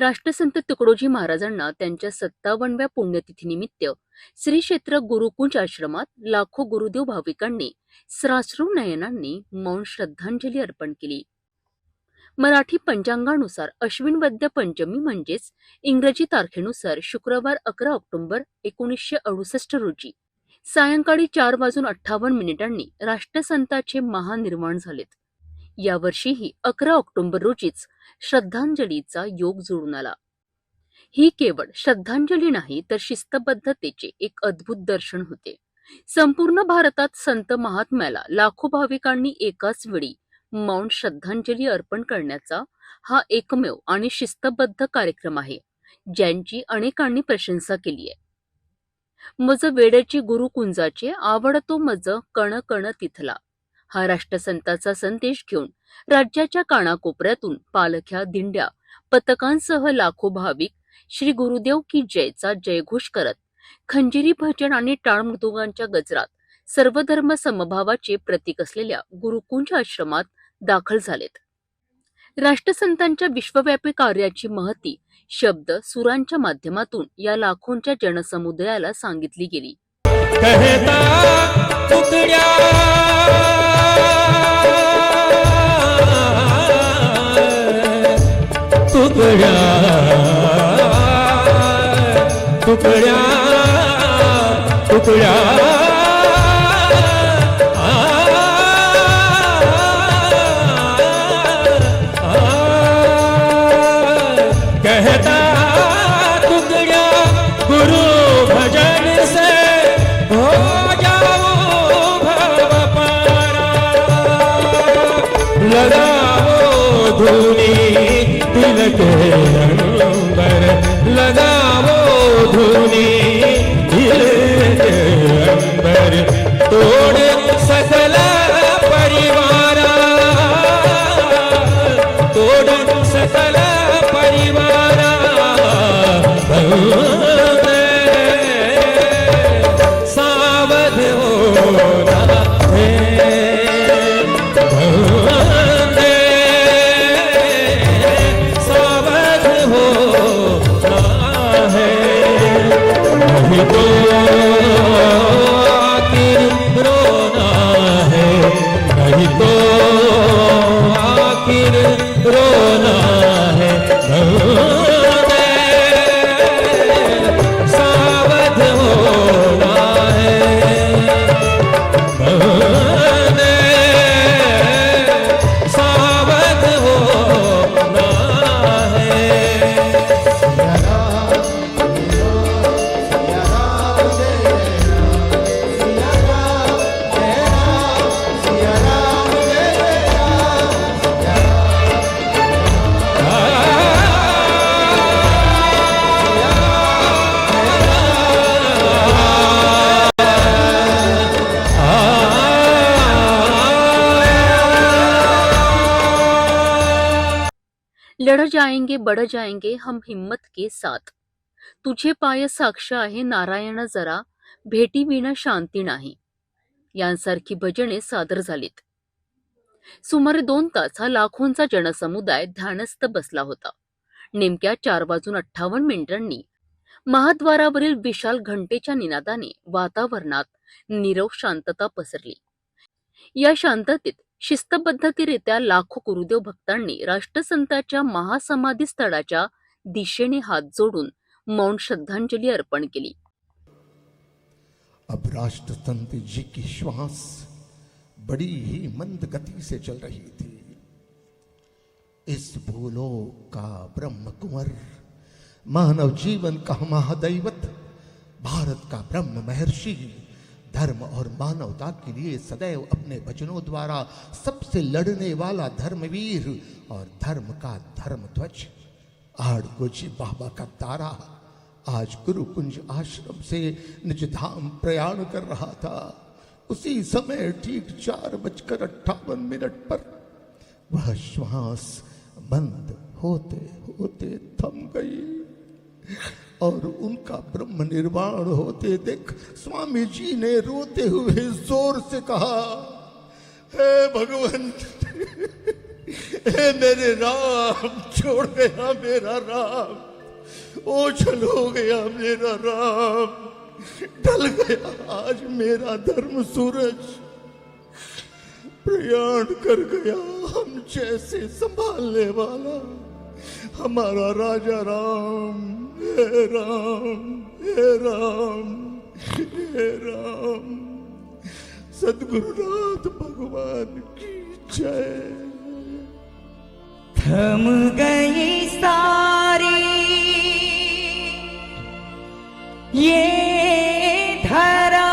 राष्ट्रसंत तुकडोजी महाराजांना त्यांच्या सत्तावनव्या पुण्यतिथीनिमित्त श्री क्षेत्र गुरुकुंज आश्रमात लाखो गुरुदेव भाविकांनी साश्रू नयनांनी मौन श्रद्धांजली अर्पण केली. मराठी पंचांगानुसार अश्विन वद्य पंचमी म्हणजेच इंग्रजी तारखेनुसार शुक्रवार अकरा ऑक्टोबर एकोणीसशे अडुसष्ट रोजी. सायंकाळी चार वाजून अठ्ठावन्न मिनिटांनी राष्ट्रसंताचे महानिर्माण झालेत. यावर्षीही अकरा ऑक्टोबर रोजीच श्रद्धांजलीचा योग जुळून आला. ही केवळ श्रद्धांजली नाही तर शिस्तबद्धतेचे एक अद्भुत दर्शन होते. संपूर्ण भारतात संत महात्म्याला लाखो भाविकांनी एकाच वेळी मौन श्रद्धांजली अर्पण करण्याचा हा एकमेव आणि शिस्तबद्ध कार्यक्रम आहे ज्यांची अनेकांनी प्रशंसा केली आहे. मज वेड्याची गुरुकुंजाचे आवडतो मज कण कण तिथला. हा राष्ट्रसंताचा संदेश घेऊन राज्याच्या कानाकोपऱ्यातून पालख्या दिंड्या पथकांसह लाखो भाविक श्री गुरुदेव की जयचा जयघोष करत खंजिरी भजन आणि टाळ मृदुगांच्या गजरात सर्वधर्म समभावाचे प्रतीक असलेल्या गुरुकुंज आश्रमात दाखल झालेत. राष्ट्रसंतांच्या विश्वव्यापी कार्याची महती शब्द सुरांच्या माध्यमातून या लाखोंच्या जनसमुदायाला सांगितली गेली. तुकड्या तुकड्या तुकड्या কে लढ जाएंगे बढ जाएंगे हम हिम्मत के साथ। तुझे पाय साक्ष आहे नारायण जरा भेटी विना शांती नाही। यांसारखी भजने सादर झालीत। सुमारे दोन तास हा लाखोंचा जनसमुदाय ध्यानस्थ बसला होता. नेमक्या चार वाजून अठ्ठावन्न मिनिटांनी महाद्वारावरील विशाल घंटेच्या निनादाने वातावरणात नीरव शांतता पसरली. या शांततेत शिस्तबद्धतेरित्या लाखो गुरुदेव भक्तांनी राष्ट्रसंताच्या महासमाधी स्थळाच्या दिशेने हात जोडून मौन श्रद्धांजली अर्पण केली. अब राष्ट्रसंत जी की श्वास बड़ी ही मंद गति से चल रही थी। इस भूलोक का ब्रह्म कुंवर मानव जीवन का महादैवत भारत का ब्रह्म महर्षि धर्म और मानवता के लिए सदैव अपने वचनों द्वारा सबसे लड़ने वाला धर्मवीर और धर्म का धर्म ध्वज। आड़ बाबा का तारा। आज गुरुकुंज आश्रम से निज धाम प्रयाण कर रहा था। उसी समय ठीक चार बजकर अट्ठावन मिनट पर वह श्वास बंद होते होते थम गई। और उनका ब्रह्म निर्वाण होते देख स्वामी जी ने रोते हुए ज़ोर से कहा, हे भगवान, हे मेरे राम, छोड़ गया मेरा राम, ओझल हो गया मेरा राम, ढल गया आज मेरा धर्म सूरज, प्रयाण कर गया हम जैसे संभालने वाला। हमारा राजा राम हे राम हे राम हे राम। सदगुरुनाथ भगवान की जय। थम गई सारी। ये धरा।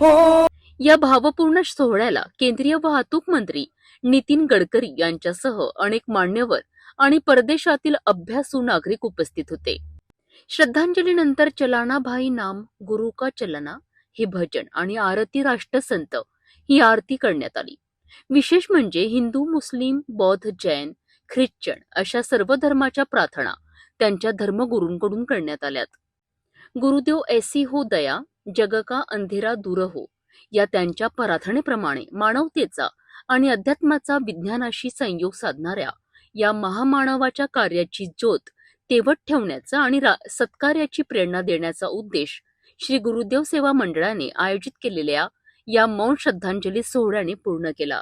हो या भावपूर्ण सोहळ्याला केंद्रीय वाहतूक मंत्री नितीन गडकरी यांच्यासह अनेक मान्यवर आणि परदेशातील अभ्यासू नागरिक उपस्थित होते. श्रद्धांजलीनंतर चलाना भाई नाम गुरु का चलना हे भजन आणि आरती राष्ट्रसंत ही आरती करण्यात आली. विशेष म्हणजे हिंदू मुस्लिम बौद्ध जैन ख्रिश्चन अशा सर्व धर्माच्या प्रार्थना त्यांच्या धर्मगुरूंकडून करण्यात आल्यात. गुरुदेव ऐसी हो दया जग का अंधेरा दूर हो या त्यांच्या प्रार्थनेप्रमाणे मानवतेचा आणि अध्यात्माचा विज्ञानाशी संयोग साधणाऱ्या या महामानवाच्या कार्याची ज्योत तेवत ठेवण्याचा आणि सत्कार्याची प्रेरणा देण्याचा उद्देश श्री गुरुदेव सेवा मंडळाने आयोजित केलेल्या या मौन श्रद्धांजली सोहळ्याने पूर्ण केला.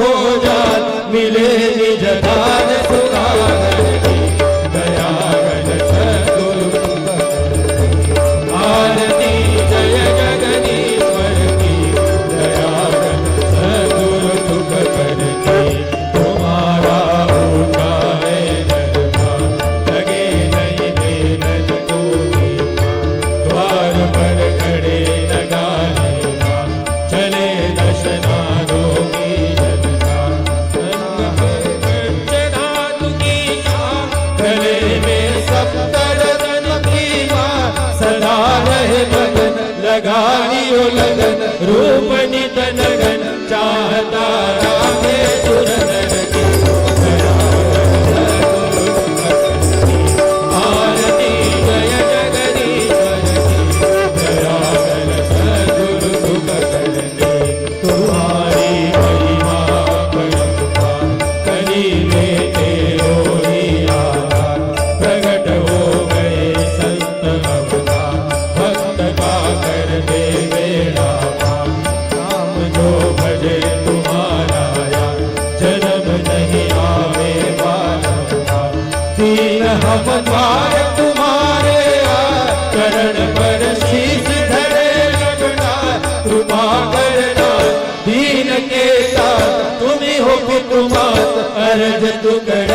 हो जात मिले निजता साथ